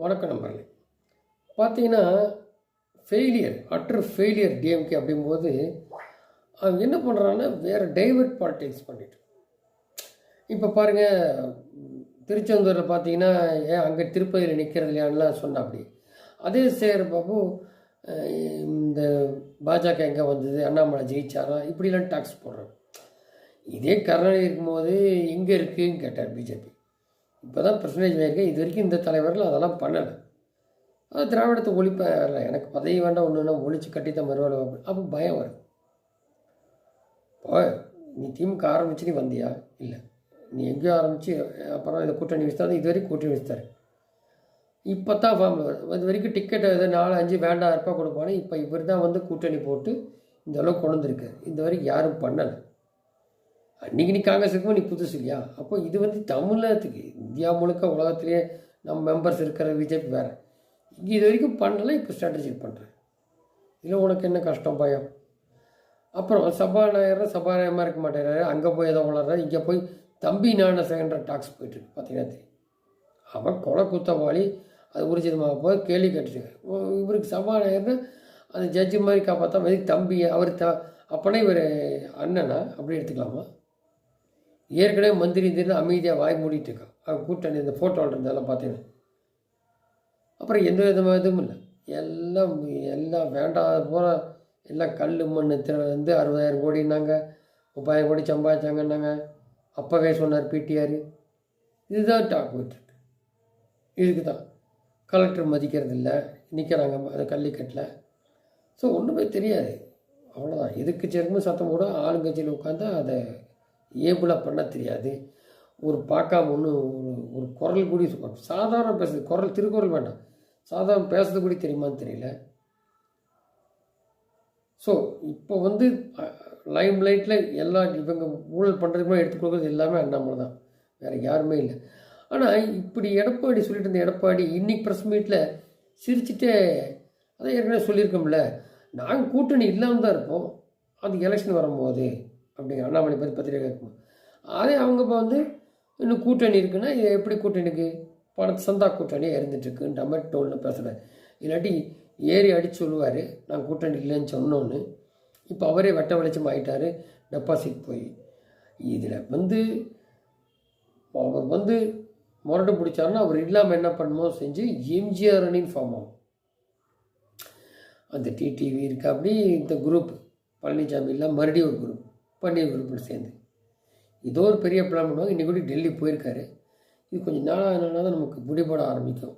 வணக்கம் நம்பர்களே பார்த்தீங்கன்னா failure utter failure DMK அப்படிங்கும்போது அவங்க என்ன பண்ணுறாங்கன்னா வேறு டைவர்ட் பாலிட்டிக்ஸ் பண்ணிட்டு. இப்போ பாருங்கள் திருச்செந்தூரில் பார்த்தீங்கன்னா ஏன் அங்கே திருப்பதியில் நிற்கிறது இல்லையான்லாம் சொன்ன அப்படி. அதே சேர் பாபு இந்த பாஜக எங்கே வந்தது அண்ணாமலை ஜெயிச்சாரா இப்படிலாம் டாக்ஸ் போடுறாங்க. இதே கருணாநிதி இருக்கும்போது இங்கே இருக்குதுன்னு கேட்டார் பிஜேபி இப்போ தான் பர்சன்டேஜ் ஆகியிருக்கேன் இது வரைக்கும் இந்த தலைவர்கள் அதெல்லாம் பண்ணலை. அது திராவிடத்தை ஒழிப்பேன் இல்லை எனக்கு பதவி வேண்டாம் ஒன்று ஒழிச்சு கட்டித்தான் மறுவாழ் அப்போ பயம் வரும் இப்போ நீ திமுக ஆரம்பிச்சு நீ வந்தியா? இல்லை. நீ எங்கேயோ ஆரம்பித்து அப்புறம் இதை கூட்டணி வச்சுதான் இது வரைக்கும் கூட்டணி வச்சுத்தாரு இப்போ தான் ஃபார்ம் வரும் அது வரைக்கும் டிக்கெட் எது நாலு அஞ்சு வேண்டாம் இருப்பா கொடுப்பானே இப்போ இவர் தான் வந்து கூட்டணி போட்டு இந்த அளவுக்கு கொண்டு வந்திருக்காரு. இந்த வரைக்கும் யாரும் பண்ணலை. அன்றைக்கி நீ காங்கிரஸ் இருக்கும் நீ புதுசு இல்லையா? அப்போ இது வந்து தமிழகத்துக்கு இந்தியா முழுக்க உலகத்திலேயே நம்ம மெம்பர்ஸ் இருக்கிற பிஜேபி வேறு. இங்கே இது வரைக்கும் பண்ணலை இப்போ ஸ்ட்ராட்டஜி பண்ணுறேன் இதில் உனக்கு என்ன கஷ்டம் பயம்? அப்புறம் சபாநாயகர் சபாநாயகமாக இருக்க மாட்டேறாரு அங்கே போய் ஏதோ வளர்றாரு. இங்கே போய் தம்பி ஞானசேகன்ற டாக்ஸ் போயிட்டுருக்கு பார்த்தீங்கன்னா தெரியும் அவன் கொலை குத்தவாளி அது ஊர்ஜிதமாக போய் கேள்வி கேட்டுருக்காரு. இவருக்கு சபாநாயகர்னு அந்த ஜட்ஜி மாதிரி காப்பாற்றா மாதிரி தம்பி அவர் த அப்பனே இவர் அண்ணனா? அப்படி எடுத்துக்கலாமா? ஏற்கனவே மந்திரி இருந்து அமைதியாக வாய் மூடிட்டு இருக்கான் அவன் கூட்டணி இந்த ஃபோட்டோவில் இருந்ததெல்லாம் பார்த்தீங்கன்னா அப்புறம் எந்த விதமாக இதுவும் இல்லை. எல்லாம் எல்லாம் வேண்டாத போகிற எல்லாம் கல் மண் வந்து அறுபதாயிரம் கோடினாங்க முப்பதாயிரம் கோடி சம்பாதிச்சாங்கன்னாங்க. அப்போவே சொன்னார் பிடிஆர் இதுதான் டாக் போயிட்டுருக்கு இதுக்கு தான் கலெக்டர் மதிக்கிறது இல்லை. நிற்கிறாங்க அந்த கல்லிக்கட்டில் ஸோ ஒன்றுமே தெரியாது. அவ்வளோதான் எதிர்க்கட்சி இருக்கும்போது சத்தம் கூட ஆளுங்கட்சியில் உட்காந்தா அதை ஏபிளாக பண்ண தெரியாது. ஒரு பார்க்காம ஒன்று ஒரு ஒரு குரல் கூடி சொல்ல- சாதாரண பேசுறது குரல் திருக்குறள் வேண்டாம். சாதாரண பேசுறது கூட தெரியுமான்னு தெரியல. ஸோ இப்போ வந்து லைம் லைட்டில் எல்லா இவங்க ஊழல் பண்ணுறதுக்கு எடுத்து கொடுக்குறது எல்லாமே அண்ணாமலை தான். வேறு யாருமே இல்லை. ஆனால் இப்படி எடப்பாடி சொல்லிட்டு இருந்த எடப்பாடி இன்னைக்கு ப்ரெஸ் மீட்டில் சிரிச்சுட்டே அதான் ஏற்கனவே சொல்லியிருக்கோம்ல நாங்கள் கூட்டணி இல்லாமல் தான் இருப்போம். அது எலெக்ஷன் வரும்போது. அப்படிங்கிற அண்ணாமலை பற்றி பத்திரிகை இருக்கும் அதே அவங்க இப்போ வந்து இன்னும் கூட்டணி இருக்குன்னா இது எப்படி கூட்டணிக்கு? பணத்து சந்தா கூட்டணியாக இருந்துட்டுருக்குன்ற மாதிரி டோனில் பேசுகிறார் இல்லாட்டி ஏறி அடித்து சொல்லுவார் நான் கூட்டணி இல்லைன்னு சொன்னோன்னு. இப்போ அவரே வெட்ட வெளிச்சம் ஆகிட்டாரு டெபாசிட் போய். இதில் வந்து அவர் வந்து முரட்டு பிடிச்சாருன்னா அவர் இல்லாமல் என்ன பண்ணுமோ செஞ்சு எம்ஜிஆர் அணின்னு ஃபார்ம் ஆகும். அந்த டிடிவி இருக்கா அப்படி இந்த குரூப் பழனிசாமி இல்லை மறுபடியும் ஒரு குரூப் பண்டிகை குரூப் சேர்ந்து. இதோ ஒரு பெரிய பிளான் பண்ணுவாங்க இன்றைக்கி கூட டெல்லி போயிருக்காரு. இது கொஞ்சம் நாளாக நாளாக தான் நமக்கு பிடிபட ஆரம்பிக்கும்.